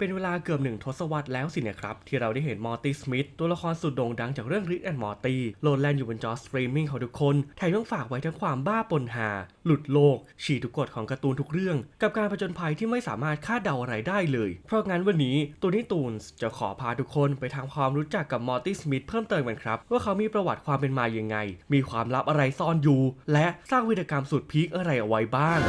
เป็นเวลาเกือบหนึ่งทศวรรษแล้วสินะครับ ที่เราได้เห็นมอร์ตี้สมิธตัวละครสุดโด่งดังจากเรื่องริกแอนด์มอร์ตี้โหลดแลนอยู่บนจอสตรีมมิ่งของทุกคนแถมยังฝากไว้ทั้งความบ้าปนหา หลุดโลก ฉีกทุกกฎของการ์ตูนทุกเรื่อง กับการผจญภัยที่ไม่สามารถคาดเดาอะไรได้เลย เพราะงั้นวันนี้ตูนี่ตูนส์จะขอพาทุกคนไปทำความรู้จักกับมอร์ตี้สมิธเพิ่มเติมกันครับว่าเขามีประวัติความเป็นมาอย่างไง มีความลับอะไรซ่อนอยู่ และสร้างวีรกรรมสุดพีคอะไรเอาไว้บ้าง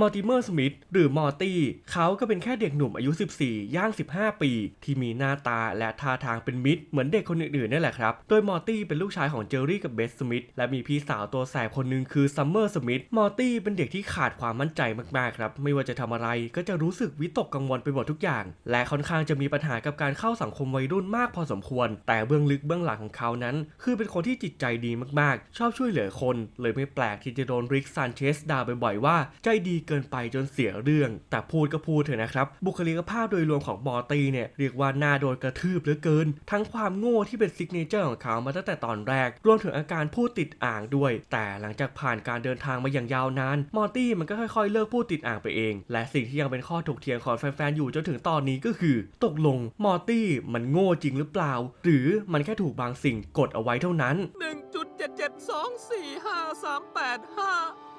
มอร์ติเมอร์สมิธหรือมอร์ตี้เขาก็เป็นแค่เด็กหนุ่มอายุ 14 ย่าง 15 ปี ที่มีหน้าตาและท่าทางเป็นมิตรเหมือนเด็กคนอื่นๆนี่แหละครับ โดยมอร์ตี้เป็นลูกชายของเจอรี่กับเบสสมิธและมีพี่สาวตัวแสบคนหนึ่งคือซัมเมอร์สมิธมอร์ตี้เป็นเด็กที่ขาดความมั่นใจมากๆครับ ไม่ว่าจะทำอะไรก็จะรู้สึกวิตกกังวลไปหมดทุกอย่าง และค่อนข้างจะมีปัญหากับการเข้าสังคมวัยรุ่นมากพอสมควร แต่เบื้องลึกเบื้องหลังของเขานั้น คือเป็นคนที่จิตใจดีมากๆ ชอบช่วยเหลือคน เลยไม่แปลกที่จะโดนริกซานเชสด่าบ่อยๆว่าใจดีเกินไปจนเสียเรื่อง แต่พูดก็พูดเถอะนะครับ บุคลิกภาพโดยรวมของมอร์ตี้เนี่ยเรียกว่าน่าโดนกระทืบเหลือเกิน ทั้งความโง่ที่เป็นซิกเนเจอร์ของเขามาตั้งแต่ตอนแรก รวมถึงอาการพูดติดอ่างด้วย แต่หลังจากผ่านการเดินทางมาอย่างยาวนาน มอร์ตี้มันก็ค่อยๆ เลิกพูดติดอ่างไปเอง และสิ่งที่ยังเป็นข้อถกเถียงของแฟนๆอยู่จนถึงตอนนี้ก็คือ ตกลงมอร์ตี้มันโง่จริงหรือเปล่า หรือมันแค่ถูกบางสิ่งกดเอาไว้เท่านั้นหนึ่งจุด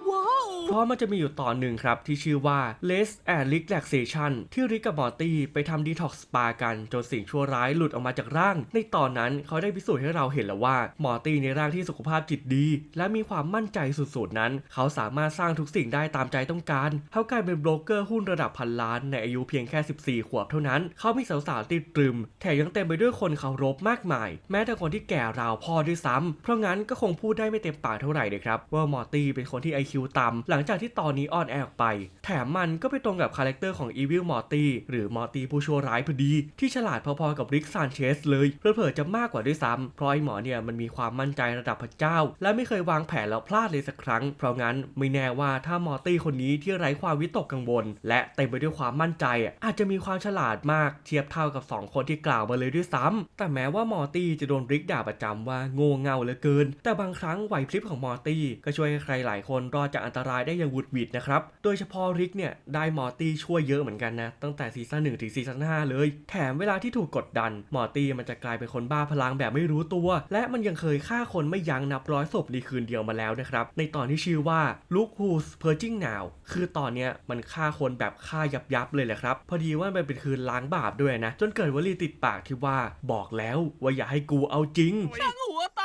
เจ็ดเจ็ดสองสี่ห้าสามแปดห้าว้าวเพราะมันจะมีอยู่ตอนหนึ่งครับที่ชื่อว่า Les and Relaxation ที่ริกกับมอร์ตี้ไปทำดีท็อกสปากันจนสิ่งชั่วร้ายหลุดออกมาจากร่าง ในตอนนั้นเขาได้พิสูจน์ให้เราเห็นแล้วว่า มอร์ตี้ในร่างที่สุขภาพจิตดี และมีความมั่นใจสุดๆนั้น เขาสามารถสร้างทุกสิ่งได้ตามใจต้องการเขากลายเป็นโบรกเกอร์หุ้นระดับพันล้านในอายุเพียงแค่ 14 ขวบเท่านั้น เขามีสาวๆติดตรึม แถมยังเต็มไปด้วยคนเคารพมากมาย แม้แต่คนที่แก่ราวพ่อด้วยซ้ำเพราะงั้นก็คงพูดได้ไม่เต็มปากเท่าไหร่เลยครับว่ามอร์ตี้เป็นคนที่ IQ ต่ำหลังจากที่ตอนนี้ออนแอร์ออกไป แถมมันก็ไปตรงกับคาแรคเตอร์ของ Evil Morty หรือ Morty ผู้ชั่วร้ายพอดี ที่ฉลาดพอๆกับริกซานเชสเลยเผลอๆจะมากกว่าด้วยซ้ำเพราะไอ้หมอเนี่ยมันมีความมั่นใจระดับพระเจ้า และไม่เคยวางแผนแล้วพลาดเลยสักครั้ง เพราะงั้นไม่แน่ว่าถ้ามอร์ตี้คนนี้ที่ไร้ความวิตกกังวล และเต็มไปด้วยความมั่นใจอาจจะมีความฉลาดมากเทียบเท่ากับสองคนที่กล่าวมาเลยด้วยซ้ำแต่แม้ว่ามอร์ตี้จะโดนริกด่าประจำว่าโง่เง่าเหลือเกิน แต่บางครั้งไหวพริบของมอร์ตี้ก็ช่วยให้ใครหลายคนรอดจากอันตรายได้อย่างวุดวิดนะครับ โดยเฉพาะริกเนี่ยได้มอร์ตี้ช่วยเยอะเหมือนกันนะ ตั้งแต่ซีซั่น1ถึงซีซั่น5เลย แถมเวลาที่ถูกกดดัน มอร์ตี้มันจะกลายเป็นคนบ้าพลังแบบไม่รู้ตัว และมันยังเคยฆ่าคนไม่ยั้งนับร้อยศพในคืนเดียวมาแล้วนะครับ ในตอนที่ชื่อว่า Look Who's Purging Now คือตอนเนี้ยมันฆ่าคนแบบฆ่ายับยับเลยแหละครับ พอดีว่ามันเป็นคืนล้างบาปด้วยนะ จนเกิดวลีติดปากที่ว่าบอกแล้วว่าอย่าให้กูเอาจริงช่างหัวตา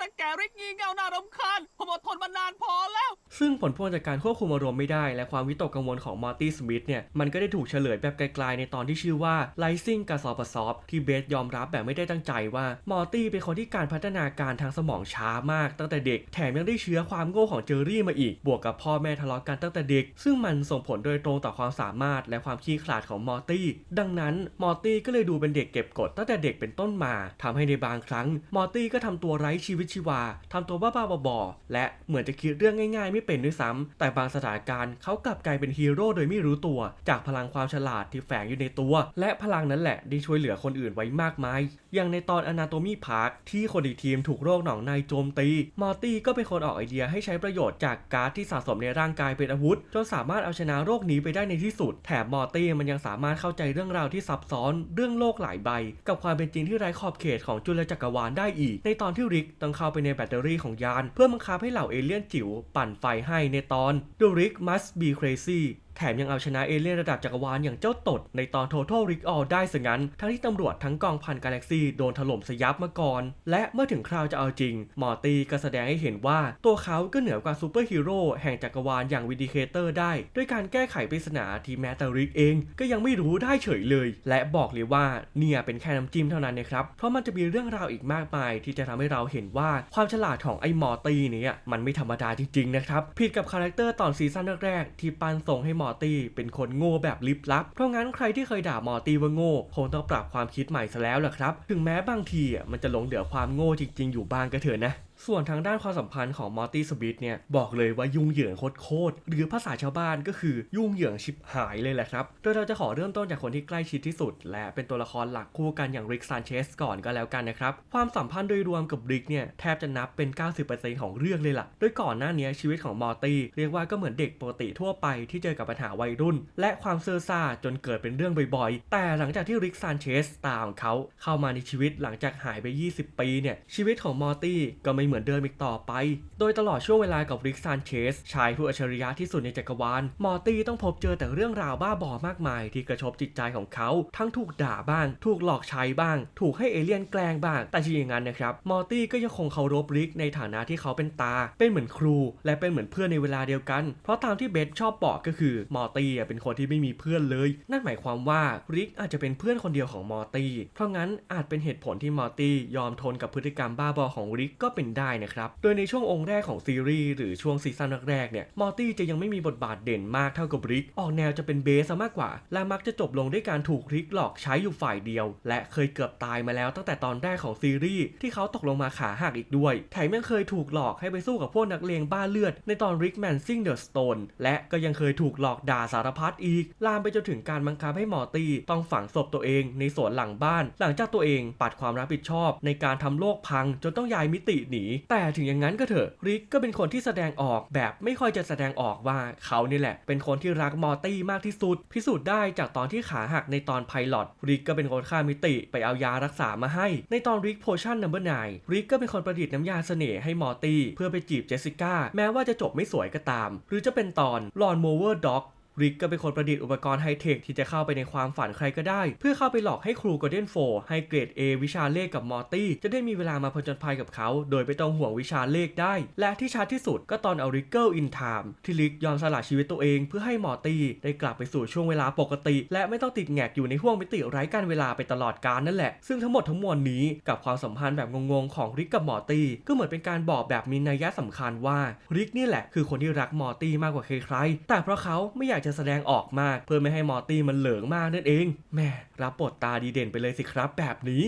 ตาด้วยแต่ริกงีเง่าน่ารำคาญผมอดทนมานานพอแล้ว ซึ่งผลพวงจากการควบคุมอารมณ์ไม่ได้ และความวิตกกังวลของมอร์ตี้สมิธเนี่ย มันก็ได้ถูกเฉลยแบบไกลๆในตอนที่ชื่อว่า Rising กาซอปซอฟที่เบสยอมรับแบบไม่ได้ตั้งใจว่ามอร์ตี้เป็นคนที่การพัฒนาการทางสมองช้ามากตั้งแต่เด็ก แถมยังได้เชื้อความโง่ของเจอรี่มาอีก บวกกับพ่อแม่ทะเลาะกันตั้งแต่เด็ก ซึ่งมันส่งผลโดยตรงต่อความสามารถ และความขี้ขลาดของมอร์ตี้ ดังนั้นมอร์ตี้ก็เลยดูเป็นเด็กเก็บกดตั้งแต่เด็กเป็นต้นมาทำให้ในบางครั้งมอร์ตี้ก็ทำตัวไร้ชีวิตชีวาทำตัวบ้าๆบอๆและเหมือนจะคิดเรื่องง่ายๆ ไม่เป็นด้วยซ้ำแต่บางสถานการณ์เขากลับกลายเป็นฮีโร่โดยไม่รู้ตัว จากพลังความฉลาดที่แฝงอยู่ในตัว และพลังนั้นแหละได้ช่วยเหลือคนอื่นไว้มากมาย อย่างในตอน Anatomy Park ที่คนอีกทีมถูกโรคหนองในโจมตี มอร์ตี้ก็เป็นคนออกไอเดียให้ใช้ประโยชน์จากการ์ดที่สะสมในร่างกายเป็นอาวุธ จนสามารถเอาชนะโรคนี้ไปได้ในที่สุด แถมมอร์ตี้มันยังสามารถเข้าใจเรื่องราวที่ซับซ้อน เรื่องโลกหลายใบ กับความเป็นจริงที่ไร้ขอบเขตของจุลจักรวาลได้อีก ในตอนที่ริกต้องเข้าไปในแบตเตอรี่ของยาน เพื่อบังคับให้เหล่าเอเลี่ยนจิ๋วปั่นไฟให้ในตอน The Rick Must Be Crazy แถมยังเอาชนะเอเลี่ยนระดับจักรวาลอย่างเจ้าตด ในตอน Total Recall ได้ซะงั้น ทั้งที่ตำรวจทั้งกองพันกาแล็กซี่โดนถล่มสยับมาก่อน และเมื่อถึงคราวจะเอาจริงมอร์ตี้ก็แสดงให้เห็นว่า ตัวเขาก็เหนือกว่าซูเปอร์ฮีโร่แห่งจักรวาลอย่างวิดิเคเตอร์ได้ ด้วยการแก้ไขปริศนาที่แม้แต่ริกเอง ก็ยังไม่รู้ได้เฉยเลย และบอกเลยว่าเนี่ยเป็นแค่น้ำจิ้มเท่านั้นนะครับเพราะมันจะมีเรื่องราวอีกมากมายที่จะทำให้เราเห็นว่าความฉลาดของไอ้มอร์ตี้เนี่ยมันไม่ธรรมดาจริงๆนะครับผิดกับคาแรคเตอร์ตอนซีซั่นแรกๆที่ปันส่งให้มอร์ตี้เป็นคนโง่แบบลิบลับ เพราะงั้นใครที่เคยด่ามอร์ตี้ว่าโง่คงต้องปรับความคิดใหม่ซะแล้วล่ะครับ ถึงแม้บางทีมันจะหลงเหลือความโง่จริง ๆ อยู่บ้างก็เถอะนะ ส่วนทางด้านความสัมพันธ์ของมอร์ตี้สมิธเนี่ยบอกเลยว่ายุ่งเหยิงโคตรหรือภาษาชาวบ้านก็คือยุ่งเหยิงชิบหายเลยแหละครับ โดยเราจะขอเริ่มต้นจากคนที่ใกล้ชิดที่สุด และเป็นตัวละครหลักคู่กันอย่างริกซานเชสก่อนก็แล้วกันนะครับ ความสัมพันธ์โดยรวมกับริกเนี่ยแทบจะนับเป็น 90%ของเรื่องเลยล่ะ โดยก่อนหน้านี้ชีวิตของมอร์ตี้เรียกว่าก็เหมือนเด็กปกติทั่วไปที่เจอกับปัญหาวัยรุ่น และความเซอร์ซ่าจนเกิดเป็นเรื่องบ่อยๆ แต่หลังจากที่ริกซานเชสตาของเขาเข้ามาในชีวิตหลังจากหายไป 20 ปีเนี่ยชีวิตของมอร์ตี้ก็ไม่เหมือนเดิมอีกต่อไป โดยตลอดช่วงเวลากับริกซานเชส ชายผู้อัจฉริยะที่สุดในจักรวาล มอร์ตี้ต้องพบเจอแต่เรื่องราวบ้าบอมากมาย ที่กระทบจิตใจของเขา ทั้งถูกด่าบ้าง ถูกหลอกใช้บ้าง ถูกให้เอเลี่ยนแกล้งบ้าง แต่ที่อย่างนั้นนะครับ มอร์ตี้ก็ยังคงเคารพริกในฐานะที่เขาเป็นตา เป็นเหมือนครู และเป็นเหมือนเพื่อนในเวลาเดียวกัน เพราะตามที่เบสชอบบอกก็คือ มอร์ตี้เป็นคนที่ไม่มีเพื่อนเลย นั่นหมายความว่าริกอาจจะเป็นเพื่อนคนเดียวของมอร์ตี้ เพราะงั้นอาจเป็นเหตุผลที่มอร์ตี้ยอมทนกับพฤติกรรมบ้าบอของริกก็เป็นได้นะครับ โดยในช่วงองค์แรกของซีรีส์หรือช่วงซีซั่นแรกๆเนี่ย มอร์ตี้จะยังไม่มีบทบาทเด่นมากเท่ากับริก ออกแนวจะเป็นเบสซะมากกว่า และมักจะจบลงด้วยการถูกริกหลอกใช้อยู่ฝ่ายเดียว และเคยเกือบตายมาแล้วตั้งแต่ตอนแรกของซีรีส์ที่เขาตกลงมาขาหักอีกด้วย แถมยังเคยถูกหลอกให้ไปสู้กับพวกนักเลงบ้าเลือด ในตอนริกแมนซิงเดอะสโตนและก็ยังเคยถูกหลอกด่าสารพัดอีก ลามไปจนถึงการบังคับให้มอร์ตี้ต้องฝังศพตัวเองในสวนหลังบ้าน หลังจากตัวเองปัดความรับผิดชอบ ในการทำโลกพังจนต้องย้ายมิติหนีแต่ถึงอย่างนั้นก็เถอะริกก็เป็นคนที่แสดงออกแบบไม่ค่อยจะแสดงออกว่าเขานี่แหละ เป็นคนที่รักมอร์ตี้มากที่สุด พิสูจน์ได้จากตอนที่ขาหักในตอนไพลอตริกก็เป็นคนฆ่ามิติไปเอายารักษามาให้ ในตอนริกโพชั่นนัมเบอร์ไนริกก็เป็นคนประดิษฐ์น้ำยาเสน่ห์ให้มอร์ตี้เพื่อไปจีบเจสสิก้าแม้ว่าจะจบไม่สวยก็ตาม หรือจะเป็นตอนลอนโมเวอร์ด็อก ริกก็เป็นคนประดิษฐ์อุปกรณ์ไฮเทคที่จะเข้าไปในความฝันใครก็ได้ เพื่อเข้าไปหลอกให้ครูกอร์เดนโฟให้เกรด A วิชาเลขกับมอร์ตี้จะได้มีเวลามาผจญภัยกับเขา โดยไม่ต้องห่วงวิชาเลขได้ และที่ชัดที่สุดก็ตอนเอาริกเกิลอินไทม์ที่ริกยอมสละชีวิตตัวเองเพื่อให้มอร์ตี้ได้กลับไปสู่ช่วงเวลาปกติ และไม่ต้องติดแงกอยู่ในห่วงมิติไร้การเวลาไปตลอดกาลนั่นแหละซึ่งทั้งหมดทั้งมวลนี้กับความสัมพันธ์แบบงงๆของริกกับมอร์ตี้ก็เหมือนเป็นการบอกแบบมีนัยยะสำคัญว่าริกนี่แหละคือคนที่รักมอร์ตี้มากกว่าใครๆแต่เพราะเขาไม่อยากจะแสดงออกมาก เพื่อไม่ให้มอร์ตี้มันเหลิงมากนั่นเองแม่รับบทตาดีเด่นไปเลยสิครับแบบนี้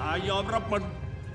ตายอมรับมัน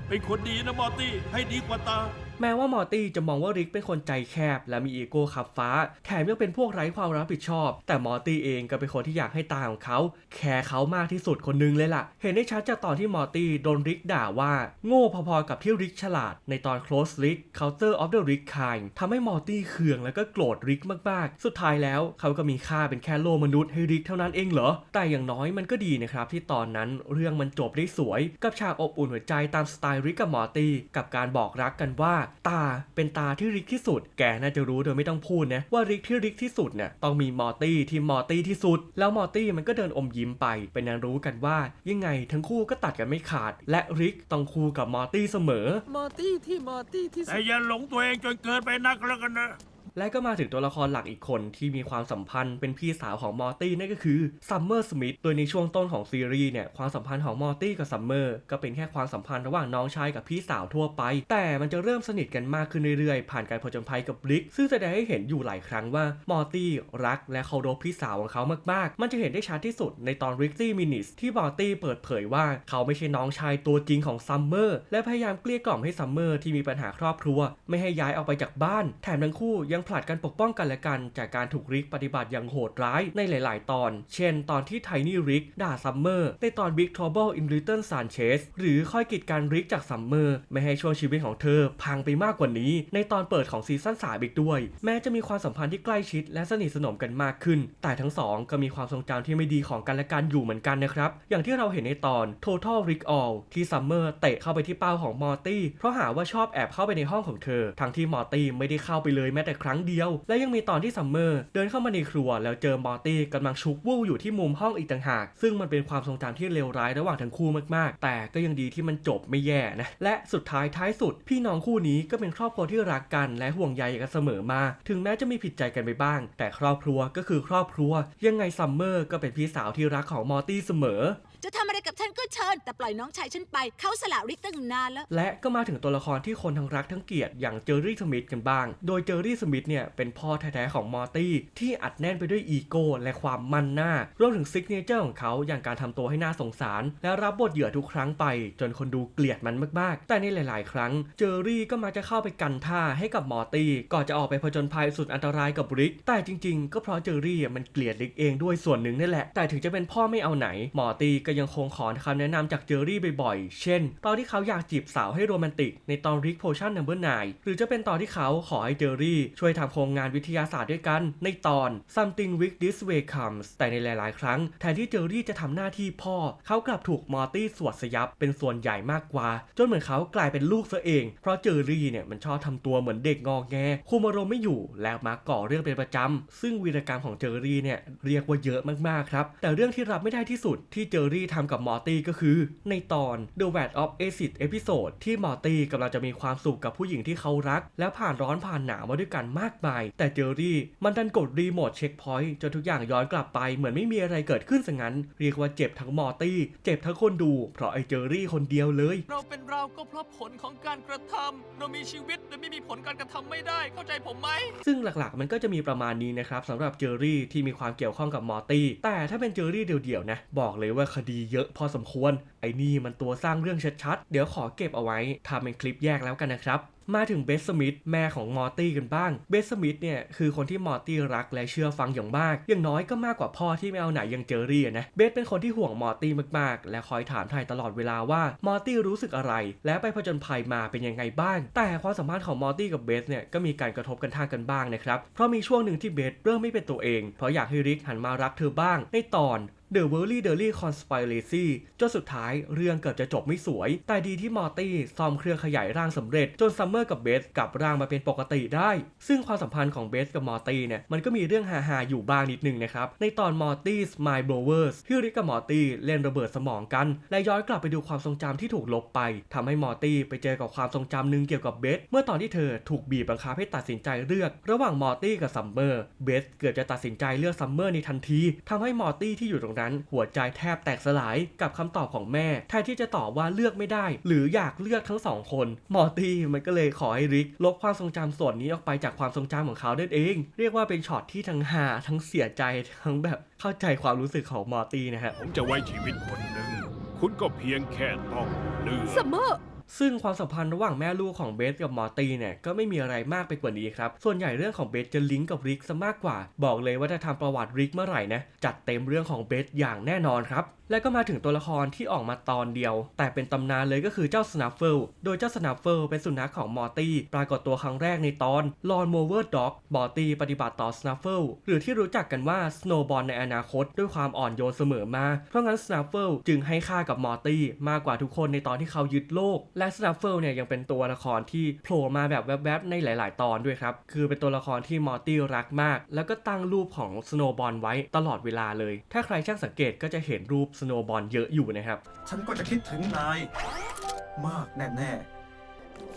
เป็นคนดีนะมอร์ตี้ให้ดีกว่าตา แม้ว่ามอร์ตี้จะมองว่าริกเป็นคนใจแคบ และมีอีโก้ขับฟ้า แถมยังเป็นพวกไร้ความรับผิดชอบ แต่มอร์ตี้เองก็เป็นคนที่อยากให้ตาของเขา แคร์เขามากที่สุดคนนึงเลยล่ะ เห็นได้ชัดจากตอนที่มอร์ตี้โดนริกด่าว่า โง่พอๆกับที่ริกฉลาด ในตอน close rick counter of the rick kind ทำให้มอร์ตี้เคืองแล้วก็โกรธริกมากๆ สุดท้ายแล้วเขาก็มีค่าเป็นแค่โลมนุษย์ให้ริกเท่านั้นเองเหรอ แต่อย่างน้อยมันก็ดีนะครับที่ตอนนั้นเรื่องมันจบได้สวย กับฉากอบอุ่นหัวใจตามสไตล์ริกกับมอร์ตี้กับการบอกรักกันว่าตาเป็นตาที่ริกที่สุด แกน่าจะรู้โดยไม่ต้องพูดนะว่าริกที่ริกที่สุดเนี่ยต้องมีมอร์ตี้ที่มอร์ตี้ที่สุด แล้วมอร์ตี้มันก็เดินอมยิ้มไป เป็นนั้นรู้กันว่า ยังไงทั้งคู่ก็ตัดกันไม่ขาด และริกต้องคู่กับมอร์ตี้เสมอ มอร์ตี้ที่มอร์ตี้ที่สุแต่ดอย่าหลงตัวเองจนเกินไปนักแล้วกันนะ และก็มาถึงตัวละครหลักอีกคนที่มีความสัมพันธ์เป็นพี่สาวของมอร์ตี้นั่นก็คือซัมเมอร์สมิธโดยในช่วงต้นของซีรีส์เนี่ยความสัมพันธ์ของมอร์ตี้กับซัมเมอร์ก็เป็นแค่ความสัมพันธ์ระหว่างน้องชายกับพี่สาวทั่วไป แต่มันจะเริ่มสนิทกันมากขึ้นเรื่อยๆ ผ่านการผจญภัยกับบลิกซึ่งแสดงให้เห็นอยู่หลายครั้งว่ามอร์ตี้รักและเคารพพี่สาวของเขามากๆ มันจะเห็นได้ชัดที่สุดในตอนริกซี่มินิสที่มอร์ตี้เปิดเผยว่าเขาไม่ใช่น้องชายตัวจริงของซัมเมอร์และพยายามเกลี้ยกล่อมให้ซัมเมอร์ที่มีปัญหาครอบครัว ไม่ให้ย้ายออกไปจากบ้าน แถมทั้งคู่ยังผลัดกันปกป้องกันและกัน จากการถูกริกปฏิบัติอย่างโหดร้ายในหลาย ๆ ตอน เช่น ตอนที่ไทนี่ริกด่าซัมเมอร์ในตอน Big Trouble in Little Sanchez หรือคอยกีดกันริกจากซัมเมอร์ไม่ให้ช่วงชีวิตของเธอ พังไปมากกว่านี้ ในตอนเปิดของซีซั่น3อีกด้วย แม้จะมีความสัมพันธ์ที่ใกล้ชิด และสนิทสนมกันมากขึ้น แต่ทั้งสองก็มีความทรงจำที่ไม่ดีของกันและกันอยู่เหมือนกันนะครับ อย่างที่เราเห็นในตอน Total Rick All ที่ซัมเมอร์เตะเข้าไปที่เป้าของมอร์ตี้เพราะหาว่าชอบแอบเข้าไปในห้องของเธอ ทั้งที่มอร์ตี้ไม่ได้เข้าไปเลยแม้แต่ครั้งเดียว และยังมีตอนที่ซัมเมอร์เดินเข้ามาในครัวแล้วเจอมอร์ตี้กำลังชุกวู่อยู่ที่มุมห้องอีกต่างหาก ซึ่งมันเป็นความทรงจำที่เลวร้ายระหว่างทั้งคู่มากๆ แต่ก็ยังดีที่มันจบไม่แย่นะ และสุดท้ายท้ายสุด พี่น้องคู่นี้ก็เป็นครอบครัวที่รักกันและห่วงใยกันเสมอมา ถึงแม้จะมีผิดใจกันไปบ้าง แต่ครอบครัวก็คือครอบครัว ยังไงซัมเมอร์ก็เป็นพี่สาวที่รักของมอร์ตี้เสมอ จะทำอะไรกับฉันก็เชิญ แต่ปล่อยน้องชายฉันไป เขาสละริกตั้งนานแล้ว และก็มาถึงตัวละครที่คนทั้งรักทั้งเกลียดอย่างเจอรี่สมิธกันบ้าง โดยเจอรี่สมิธเนี่ยเป็นพ่อแท้ๆของมอร์ตี้ที่อัดแน่นไปด้วยอีโก้และความมันหน้ารวมถึงซิกเนเจอร์ของเขาอย่างการทำตัวให้น่าสงสาร และรับบทเหยื่อทุกครั้งไป จนคนดูเกลียดมันมากๆ แต่ในหลาย ๆ ครั้ง เจอรี่ก็มาจะเข้าไปกันท่าให้กับมอร์ตี้ก่อนจะออกไปผจญภัยสุดอันตรายกับริก แต่จริง ๆ ก็เพราะเจอรี่มันเกลียดริกเองด้วยส่วนหนึ่งนั่แหละแต่ถึงจะเป็นพ่อไม่เอาไหนมอร์ตี้ก็ยังคงขอคำแนะนำจากเจอรี่บ่อยๆ เช่น ตอนที่เขาอยากจีบสาวให้โรแมนติก ในตอนริกโพชั่นนัมเบอร์นหรือจะเป็นตอนที่เขาขอให้เจอรี่ ช่วยทำโครงงานวิทยาศาสตร์ด้วยกัน ในตอน something with this way comes แต่ในหลายๆ ครั้ง แทนที่เจอรี่จะทำหน้าที่พ่อ เขากลับถูกมอร์ตี้สวดสยับเป็นส่วนใหญ่มากกว่า จนเหมือนเขากลายเป็นลูกซะเอง เพราะเจอรี่เนี่ยมันชอบทำตัวเหมือนเด็กงอแงคุมอารมณ์ไม่อยู่และมักก่อเรื่องเป็นประจำซึ่งวีรกรรมของเจอรี่เนี่ยเรียกว่าเยอะมากๆครับแต่เรื่องที่รับไม่ได้ที่สุดที่เจอรี่ทำกับมอร์ตี้ก็คือ ในตอน The Vat of Acid Episode ที่มอร์ตี้กำลังจะมีความสุขกับผู้หญิงที่เขารัก และผ่านร้อนผ่านหนาวมาด้วยกันมากมาย แต่เจอรี่มันดันกดรีโมทเช็คพอยต์จนทุกอย่างย้อนกลับไปเหมือนไม่มีอะไรเกิดขึ้นซะงั้น เรียกว่าเจ็บทั้งมอร์ตี้ เจ็บทั้งคนดู เพราะไอ้เจอรี่คนเดียวเลย เราเป็นเราก็เพราะผลของการกระทำเรามีชีวิตโดยไม่มีผลการกระทำไม่ได้เข้าใจผมไหมซึ่งหลักๆ มันก็จะมีประมาณนี้นะครับสำหรับเจอรี่ที่มีความเกี่ยวข้องกับมอร์ตี้แต่ถ้าเป็นเจอรี่เดี่ยวๆนะบอกเลยว่าคดีเยอะพอสมควร ไอ้นี่มันตัวสร้างเรื่องชัดๆ เดี๋ยวขอเก็บเอาไว้ทำเป็นคลิปแยกแล้วกันนะครับมาถึงเบสสมิธแม่ของมอร์ตี้กันบ้าง เบสสมิธเนี่ยคือคนที่มอร์ตี้รักและเชื่อฟังอย่างมาก อย่างน้อยก็มากกว่าพ่อที่ไม่เอาไหนอย่างเจอรี่นะ เบสเป็นคนที่ห่วงมอร์ตี้มากๆ และคอยถามถ่ายตลอดเวลาว่ามอร์ตี้รู้สึกอะไร และไปผจญภัยมาเป็นยังไงบ้าง แต่ความสัมพันธ์ของมอร์ตี้กับเบสเนี่ยก็มีการกระทบกันทางกันบ้างนะครับ เพราะมีช่วงหนึ่งที่เบสเริ่มไม่เป็นตัวเอง เพราะอยากให้ริกหันมารักเธอบ้าง ในตอน The v e r l y d e r l y Conspiracy จนสุดท้ายเรื่องเกือบจะจบไม่สวย แต่ดีที่มอร์ตี้ซ่อมเครื่องขยายร่างสำเร็จ จนซัมเมอร์กับเบสกลับร่างมาเป็นปกติได้ ซึ่งความสัมพันธ์ของเบสกับมอร์ตี้เนี่ยมันก็มีเรื่องฮาๆอยู่บ้างนิดนึงนะครับ ในตอน Morty's My Blowers ที่ริกกับมอร์ตี้เล่นระเบิดสมองกัน และย้อนกลับไปดูความทรงจำที่ถูกลบไปทำให้มอร์ตี้ไปเจอกับความทรงจำหนึ่งเกี่ยวกับเบสเมื่อตอนที่เธอถูกบีบบังคับให้ตัดสินใจเลือก ระหว่างมอร์ตี้กับซัมเมอร์เบสเกือบจะตัดสินใจเลือกซัมเมอร์ในทันทีทำให้มอร์ตี้ที่อยู่ตรงนั้นหัวใจแทบแตกสลายกับคำตอบของแม่แทนที่จะตอบว่าเลือกไม่ได้ หรืออยากเลือกทั้งสองคน มอร์ตี้มันก็เลยขอให้ริก ลบความทรงจำส่วนนี้ออกไปจากความทรงจำของเขาได้เอง เรียกว่าเป็นช็อตที่ทั้งหาทั้งเสียใจทั้งแบบเข้าใจความรู้สึกของมอร์ตี้นะฮะผมจะไว้ชีวิตคนหนึ่งคุณก็เพียงแค่ต้องเลือกซัมเมอร์ ซึ่งความสัมพันธ์ระหว่างแม่ลูกของเบสกับมอร์ตี้เนี่ยก็ไม่มีอะไรมากไปกว่านี้ครับ ส่วนใหญ่เรื่องของเบสจะลิงก์กับริกซะมากกว่า บอกเลยว่าถ้าทำประวัติริกเมื่อไหร่นะจัดเต็มเรื่องของเบสอย่างแน่นอนครับและก็มาถึงตัวละครที่ออกมาตอนเดียว แต่เป็นตำนานเลยก็คือเจ้าสนัฟเฟิลโดยเจ้าสนัฟเฟิลเป็นสุนัขของมอร์ตี้ ปรากฏตัวครั้งแรกในตอนลอนโมเวอร์ด็อกมอร์ตี้ปฏิบัติต่อสนัฟเฟิลหรือที่รู้จักกันว่าสโนบอลในอนาคตด้วยความอ่อนโยนเสมอมา เพราะงั้นสนัฟเฟิลจึงให้ค่ากับมอร์ตี้มากกว่าทุกคนในตอนที่เขายึดโลก และสนัฟเฟิลเนี่ยยังเป็นตัวละครที่โผล่มาแบบแวบๆ ในหลาย ๆ ตอนด้วยครับ คือเป็นตัวละครที่มอร์ตี้รักมาก แล้วก็ตั้งรูปของสโนบอลไว้ตลอดเวลาเลย ถ้าใครช่างสังเกตก็จะเห็นรูปสโนบอลเยอะอยู่นะครับ ฉันก็จะคิดถึงนาย มากแน่ ๆ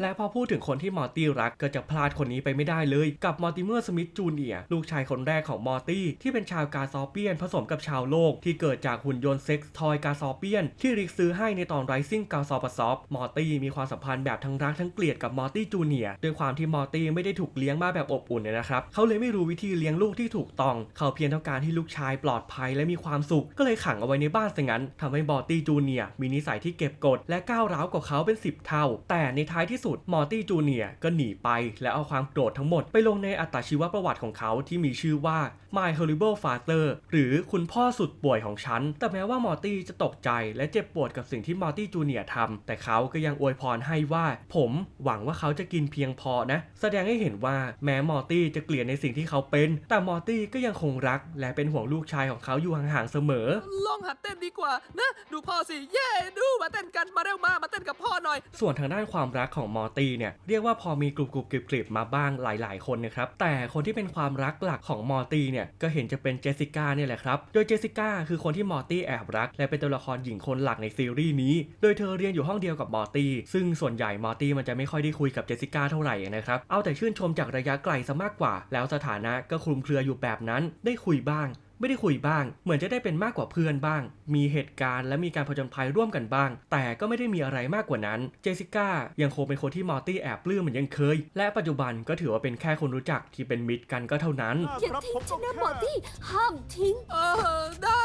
และพอพูดถึงคนที่มอร์ตี้รักก็จะพลาดคนนี้ไปไม่ได้เลยกับมอร์ติเมอร์สมิธจูเนียลูกชายคนแรกของมอร์ตี้ที่เป็นชาวกาซอเปียนผสมกับชาวโลก ที่เกิดจากหุ่นยนต์เซ็กซ์ทอยกาซอเปียน ที่ริกซื้อให้ในตอนไรซิ่งกาซอปซอฟมอร์ตี้มีความสัมพันธ์แบบทั้งรักทั้งเกลียดกับมอร์ตี้จูเนียด้วยความที่มอร์ตี้ไม่ได้ถูกเลี้ยงมาแบบอบอุ่นเนี่ยนะครับเขาเลยไม่รู้วิธีเลี้ยงลูกที่ถูกต้อง เขาเพียงต้องการให้ลูกชายปลอดภัยและมีความสุขก็เลยขังเอาไว้ในบ้านซะงั้นทำให้มอร์ตี้จูเนียมีนิสัยที่เก็บกดและก้าวร้าวกว่าเขาเป็น 10 เท่า แต่ในท้ายที่สุดมอร์ตี้จูเนียร์ก็หนีไป และเอาความโกรธทั้งหมดไปลงในอัตชีวประวัติของเขาที่มีชื่อว่า My Horrible Father หรือคุณพ่อสุดป่วยของฉัน แต่แม้ว่ามอร์ตี้จะตกใจและเจ็บปวดกับสิ่งที่มอร์ตี้จูเนียร์ทำแต่เขาก็ยังอวยพรให้ว่า ผมหวังว่าเขาจะกินเพียงพอนะ แสดงให้เห็นว่าแม้มอร์ตี้จะเกลียดในสิ่งที่เขาเป็น แต่มอร์ตี้ก็ยังคงรัก และเป็นห่วงลูกชายของเขาอยู่ห่างๆเสมอลองหัดเต้นดีกว่านะดูพ่อสิเย่ดูมาเต้นกันมาเร็วมามาเต้นกับพ่อหน่อย ส่วนทางด้านความรักของมอร์ตี้เนี่ยเรียกว่าพอมีกรุบกรุบกริบกริบมาบ้างหลาย ๆ คนนะครับแต่คนที่เป็นความรักหลักของมอร์ตี้เนี่ยก็เห็นจะเป็นเจสสิก้าเนี่ยแหละครับโดยเจสสิก้าคือคนที่มอร์ตี้แอบรัก และเป็นตัวละครหญิงคนหลักในซีรีส์นี้ โดยเธอเรียนอยู่ห้องเดียวกับมอร์ตี้ซึ่งส่วนใหญ่มอร์ตี้มันจะไม่ค่อยได้คุยกับเจสสิก้าเท่าไหร่นะครับเอาแต่ชื่นชมจากระยะไกลซะมากกว่า แล้วสถานะก็คลุมเครืออยู่แบบนั้นได้คุยบ้าง ไม่ได้คุยบ้าง เหมือนจะได้เป็นมากกว่าเพื่อนบ้าง มีเหตุการณ์และมีการผจญภัยร่วมกันบ้าง แต่ก็ไม่ได้มีอะไรมากกว่านั้น เจสสิก้ายังคงเป็นคนที่มอร์ตี้แอบปลื้มเหมือนยังเคย และปัจจุบันก็ถือว่าเป็นแค่คนรู้จักที่เป็นมิตรกันก็เท่านั้น อย่าทิ้งฉันนะหมอตี้ห้ามทิ้ง เออได้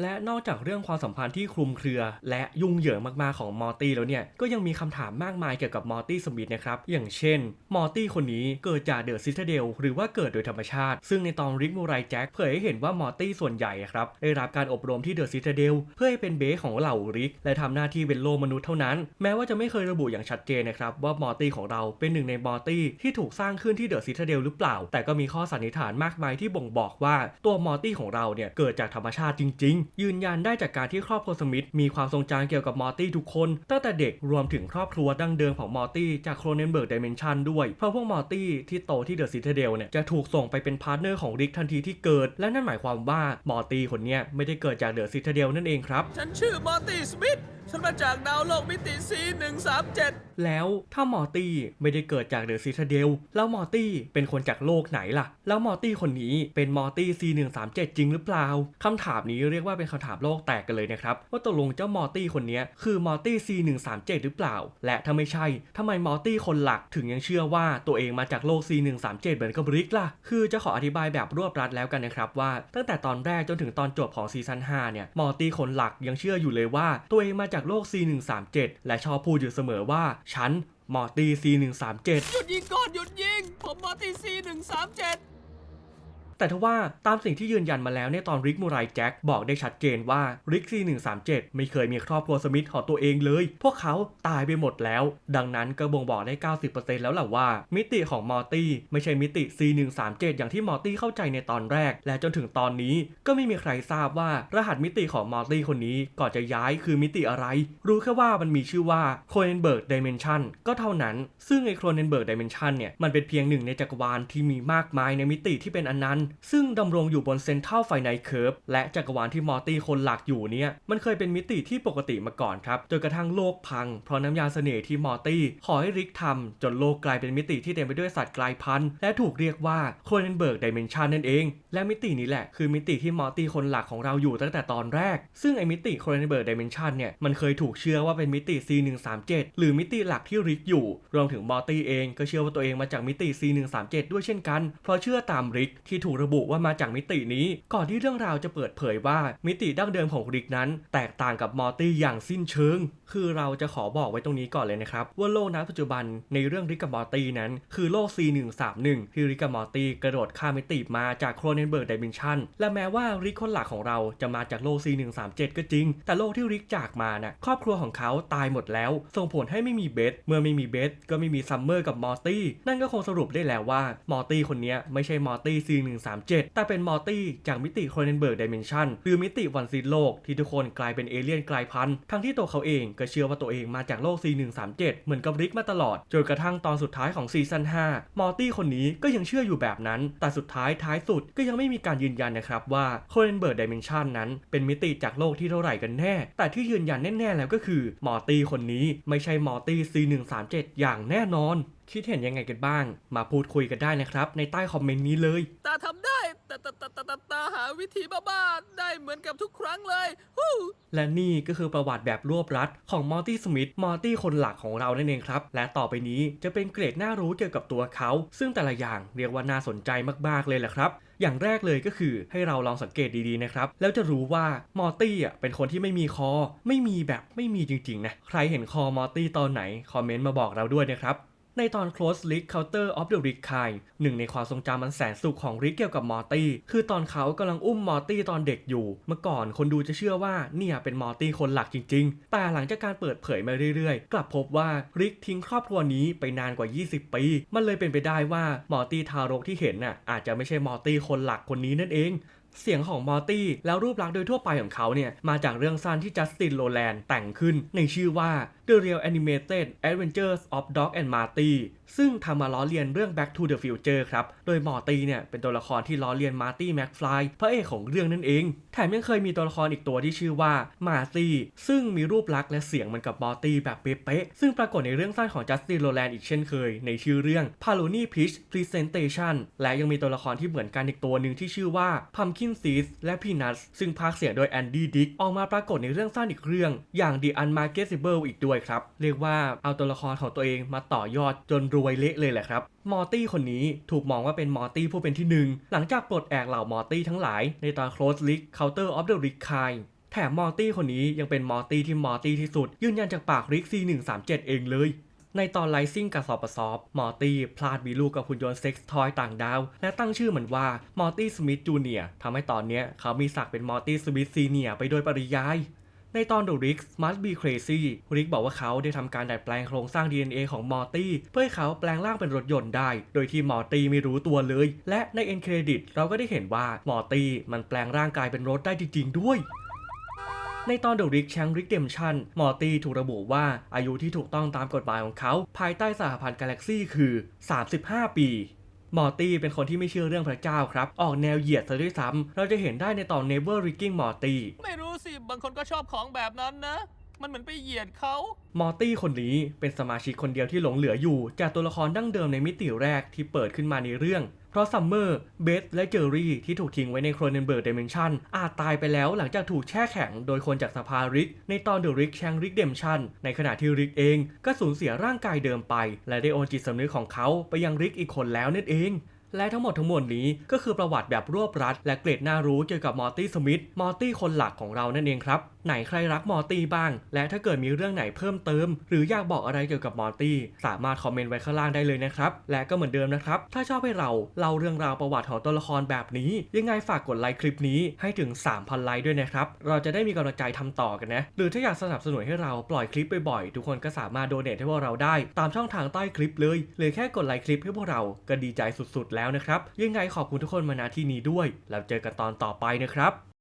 และนอกจากเรื่องความสัมพันธ์ที่คลุมเครือ และยุ่งเหยิงมากๆของมอร์ตี้แล้วเนี่ย ก็ยังมีคำถามมากมายเกี่ยวกับมอร์ตี้สมิธนะครับ อย่างเช่น มอร์ตี้คนนี้เกิดจากเดอะซิตาเดลหรือว่าเกิดโดยธรรมชาติ ซึ่งในตอนริกมูไรแจ็คเผยให้เห็นว่ามอร์ตี้ส่วนใหญ่ครับได้รับการอบรมที่เดอะซิตาเดลเพื่อให้เป็นเบสของเหล่าริก และทำหน้าที่เป็นโลมนุษย์เท่านั้น แม้ว่าจะไม่เคยระบุอย่างชัดเจนนะครับว่ามอร์ตี้ของเราเป็นหนึ่งในมอร์ตี้ที่ถูกสร้างขึ้นที่เดอะซิตาเดลหรือเปล่า แต่ก็มีข้อสันนิษฐานมากมายที่บ่งบอกว่าตัวมอร์ตี้ของเราเนี่ยเกิดจากธรรมชาติจริง ๆ ยืนยันได้จากการที่ครอบครัวสมิธมีความทรงจำเกี่ยวกับมอร์ตี้ทุกคนตั้งแต่เด็กรวมถึงครอบครัวดั้งเดิมของมอร์ตี้จากโครเนนเบิร์กดิเมนชันด้วย เพราะพวกมอร์ตี้ที่โตที่เดอะซิตาเดลเนี่ยจะถูกส่งไปเป็นพาร์ทเนอร์ของริกทันทีที่เกิด และนั่นหมายความว่ามอร์ตี้คนนี้ไม่ได้เกิดจากเดอะซิตาเดลนั่นเองครับ ฉันชื่อมอร์ตี้สมิธฉันมาจากดาวโลกมิติ C137 แล้วถ้ามอร์ตี้ไม่ได้เกิดจากเดอะซิตาเดลแล้วมอร์ตี้เป็นคนจากโลกไหนล่ะ แล้วมอร์ตี้คนนี้เป็นมอร์ตี้ C137 จริงหรือเปล่าคำถามนี้เรียกว่าเป็นคำถามโลกแตกกันเลยนะครับ ว่าตกลงเจ้ามอร์ตี้คนนี้คือมอร์ตี้ C137 หรือเปล่า และถ้าไม่ใช่ทำไมมอร์ตี้คนหลักถึงยังเชื่อว่าตัวเองมาจากโลก C137 เหมือนกับริกล่ะ คือจะขออธิบายแบบรวบรัดแล้วกันนะครับว่า ตั้งแต่ตอนแรกจนถึงตอนจบของซีซั่น5เนี่ยมอร์ตี้คนหลักยังเชื่ออยู่เลยว่าตัวเองมาจากโลก C137 และชอบพูดอยู่เสมอว่า ฉันมอร์ตี C137 หยุดยิงก่อนหยุดยิง ผมมอร์ตี C137 แต่ทว่าตามสิ่งที่ยืนยันมาแล้วในตอนริกมูไรแจ็คบอกได้ชัดเจนว่าริก C137 ไม่เคยมีครอบครัวสมิธของตัวเองเลย พวกเขาตายไปหมดแล้ว ดังนั้นก็บ่งบอกได้ 90%แล้วแหละว่า มิติของมอร์ตี้ไม่ใช่มิติ C137 อย่างที่มอร์ตี้เข้าใจในตอนแรก และจนถึงตอนนี้ก็ไม่มีใครทราบว่ารหัสมิติของมอร์ตี้คนนี้ก่อนจะย้ายคือมิติอะไร รู้แค่ว่ามันมีชื่อว่าโคเนนเบิร์กดิเมนชันก็เท่านั้น ซึ่งไอโคเนนเบิร์กดิเมนชันเนี่ยมันเป็นเพียงหนึ่งในจักรวาลที่มีมากมายในมิติที่เป็นอนันต์ซึ่งดำรงอยู่บนเซนทรัลไฟไนเคิร์ฟและจักรวาลที่มอร์ตี้คนหลักอยู่เนี่ยมันเคยเป็นมิติที่ปกติมาก่อนครับจนกระทั่งโลกพัง เพราะน้ำยาเสน่ห์ที่มอร์ตี้ขอให้ริกทำจนโลกกลายเป็นมิติที่เต็มไปด้วยสัตว์กลายพันธุ์และถูกเรียกว่าโคเนนเบิร์กดิเมนชันนั่นเอง และมิตินี้แหละคือมิติที่มอร์ตี้คนหลักของเราอยู่ตั้งแต่ตอนแรก ซึ่งไอมิติโคเนนเบิร์กดิเมนชันเนี่ยมันเคยถูกเชื่อว่าเป็นมิติ C137 หรือมิติหลักที่ริกอยู่ รวมถึงมอร์ตี้เองก็เชื่อว่าตัวเองมาจากมิติ C137 ด้วยเช่นกัน เพราะเชื่อตามริกที่ถูกระบุว่ามาจากมิตินี้ ก่อนที่เรื่องราวจะเปิดเผยว่ามิติดั้งเดิมของริกนั้น แตกต่างกับมอร์ตี้อย่างสิ้นเชิง คือเราจะขอบอกไว้ตรงนี้ก่อนเลยนะครับ ว่าโลกณปัจจุบันในเรื่องริกกับมอร์ตี้นั้น คือโลก C131 ที่ริกกับมอร์ตี้กระโดดข้ามมิติมาจากโครเนนเบิร์กดิเมนชันและแม้ว่าริกคนหลักของเราจะมาจากโลก C137 ก็จริง แต่โลกที่ริกจากมาน่ะครอบครัวของเขาตายหมดแล้ว ส่งผลให้ไม่มีเบสเมื่อไม่มีเบสก็ไม่มีซัมเมอร์กับมอร์ตี้นั่นก็คงสรุปได้แล้วว่ามอร์ตี้คนนี้ไม่ใช่มอร์ตี้137 แต่เป็นมอร์ตี้จากมิติโครเนนเบิร์กดิเมนชันหรือมิติวันซีโลกที่ทุกคนกลายเป็นเอเลี่ยนกลายพันธุ์ทั้งที่ตัวเขาเองก็เชื่อว่าตัวเองมาจากโลก C137 เหมือนกับริกมาตลอด จนกระทั่งตอนสุดท้ายของซีซั่น5มอร์ตี้คนนี้ก็ยังเชื่ออยู่แบบนั้น แต่สุดท้ายท้ายสุดก็ยังไม่มีการยืนยันนะครับว่าโคเนนเบิร์กดิเมนชันนั้น เป็นมิติจากโลกที่เท่าไหร่กันแน่ แต่ที่ยืนยันแน่ๆแล้วก็คือมอร์ตี้คนนี้ไม่ใช่มอร์ตี้ C137 อย่างแน่นอนคิดเห็นยังไงกันบ้าง มาพูดคุยกันได้นะครับ ในใต้คอมเมนต์นี้เลย ตาทำได้แต่ตาตาตาตาตาหาวิธีบ้าๆได้เหมือนกับทุกครั้งเลยฮู้และนี่ก็คือประวัติแบบรวบรัดของมอร์ตี้สมิธมอร์ตี้คนหลักของเรานั่นเองครับ และต่อไปนี้จะเป็นเกรดน่ารู้เกี่ยวกับตัวเขา ซึ่งแต่ละอย่างเรียกว่าน่าสนใจมากๆเลยแหละครับ อย่างแรกเลยก็คือให้เราลองสังเกตดีๆนะครับ แล้วจะรู้ว่ามอร์ตี้อะเป็นคนที่ไม่มีคอ ไม่มีแบบไม่มีจริงๆนะใครเห็นคอมอร์ตี้ตอนไหนคอมเมนต์มาบอกเราด้วยนะครับ ในตอน Close League Counter of the Rick Kind หนึ่งในความทรงจำมันแสนสุขของริกเกี่ยวกับมอร์ตี้ คือตอนเขากำลังอุ้มมอร์ตี้ตอนเด็กอยู่ เมื่อก่อนคนดูจะเชื่อว่าเนี่ยเป็นมอร์ตี้คนหลักจริง ๆ แต่หลังจากการเปิดเผยมาเรื่อยๆ กลับพบว่าริกทิ้งครอบครัวนี้ไปนานกว่า 20 ปี มันเลยเป็นไปได้ว่ามอร์ตี้ทารกที่เห็นน่ะอาจจะไม่ใช่มอร์ตี้คนหลักคนนี้นั่นเองเสียงของมอร์ตี้แล้วรูปลักษณ์โดยทั่วไปของเขาเนี่ย มาจากเรื่องสั้นที่จัสตินโรแลนด์แต่งขึ้นในชื่อว่า The Real Animated Adventures of Dog and Marty ซึ่งทำมาล้อเลียนเรื่อง Back to the Future ครับ โดยมอร์ตี้เนี่ยเป็นตัวละครที่ล้อเลียนมาร์ตี้แม็กฟลายพระเอกของเรื่องนั่นเอง แถมยังเคยมีตัวละครอีกตัวที่ชื่อว่ามาร์ตี้ซึ่งมีรูปลักษณ์และเสียงเหมือนกับมอร์ตี้แบบเป๊ะๆ ซึ่งปรากฏในเรื่องสั้นของจัสตินโรแลนด์อีกเช่นเคย ในชื่อเรื่อง p a l o n y Peach Presentation และยังมีตัวละครที่เหมือนกันอีกตัวหนึ่งที่ชื่อว่า Pumpkin คินซีสและพีนัทซึ่งพากย์เสียงโดยแอนดี้ดิกออกมาปรากฏในเรื่องสั้นอีกเรื่องอย่าง The Unmarketable อีกด้วยครับ เรียกว่าเอาตัวละครของตัวเองมาต่อยอดจนรวยเละเลยแหละครับมอร์ตี้คนนี้ถูกมองว่าเป็นมอร์ตี้ผู้เป็นที่หนึ่งหลังจากปลดแอกเหล่ามอร์ตี้ทั้งหลายในตอน Close League Counter of the Rick i แถมมอร์ตี้คนนี้ยังเป็นมอร์ตี้ที่มอร์ตี้ที่สุด ยืนยันจากปากริก C137 เองเลยในตอนไลซิ่งกับซอปซอฟมอร์ตี้พลาดมีลูกกับหุ่นยนต์เซ็กซ์ทอยต่างดาว และตั้งชื่อมันว่ามอร์ตี้สมิธจูเนียทำให้ตอนเนี้ยเขามีศักดิ์เป็นมอร์ตี้สมิธซีเนียไปโดยปริยาย ในตอน The Rick Must Be Crazy ริกบอกว่าเขาได้ทำการดัดแปลงโครงสร้าง DNA ของมอร์ตี้เพื่อให้เขาแปลงร่างเป็นรถยนต์ได้ โดยที่มอร์ตี้ไม่รู้ตัวเลย และในเอ็นเครดิตเราก็ได้เห็นว่ามอร์ตี้มันแปลงร่างกายเป็นรถได้จริง ๆ ด้วยในตอน The Rick Shank Redemption มอร์ตี้ถูกระบุว่าอายุที่ถูกต้องตามกฎหมายของเขา ภายใต้สหพันธ์กาแล็กซี่คือ 35 ปี มอร์ตี้เป็นคนที่ไม่เชื่อเรื่องพระเจ้าครับ ออกแนวเหยียดซะด้วยซ้ำเราจะเห็นได้ในตอน Never Rigging Morty ไม่รู้สิ บางคนก็ชอบของแบบนั้นนะ มันเหมือนไปเหยียดเขา มอร์ตี้คนนี้เป็นสมาชิกคนเดียวที่หลงเหลืออยู่ จากตัวละครดั้งเดิมในมิติแรกที่เปิดขึ้นมาในเรื่อง เพราะซัมเมอร์ เบสและเจอรี่ที่ถูกทิ้งไว้ในโครเนนเบิร์กเดเมนชันอาจตายไปแล้วหลังจากถูกแช่แข็งโดยคนจากสภาริก ในตอนเดอะริกแชงริกเดมชันในขณะที่ริกเองก็สูญเสียร่างกายเดิมไป และได้โอนจิตสำนึกของเขาไปยังริกอีกคนแล้วนั่นเองและทั้งหมดทั้งมวลนี้ก็คือประวัติแบบรวบรัด และเกรดน่ารู้เกี่ยวกับมอร์ตี้สมิธมอร์ตี้คนหลักของเรานั่นเองครับ ไหนใครรักมอร์ตี้บ้าง และถ้าเกิดมีเรื่องไหนเพิ่มเติม หรืออยากบอกอะไรเกี่ยวกับมอร์ตี้สามารถคอมเมนต์ไว้ข้างล่างได้เลยนะครับ และก็เหมือนเดิมนะครับ ถ้าชอบให้เราเล่าเรื่องราวประวัติของตัวละครแบบนี้ ยังไงฝากกดไลค์คลิปนี้ให้ถึง 3,000 ไลค์ด้วยนะครับ เราจะได้มีกำลังใจทำต่อกันนะ หรือถ้าอยากสนับสนุนให้เราปล่อยคลิปบ่อยๆทุกคนก็สามารถโดเนทให้พวกเราได้ ตามช่องทางใต้คลิปเลยหรือแค่กดไลค์คลิปให้พวกเราก็ดีใจสุดๆ แล้วนะครับยังไงขอบคุณทุกคนมาณที่นี้ด้วยแล้วเจอกันตอนต่อไปนะครับ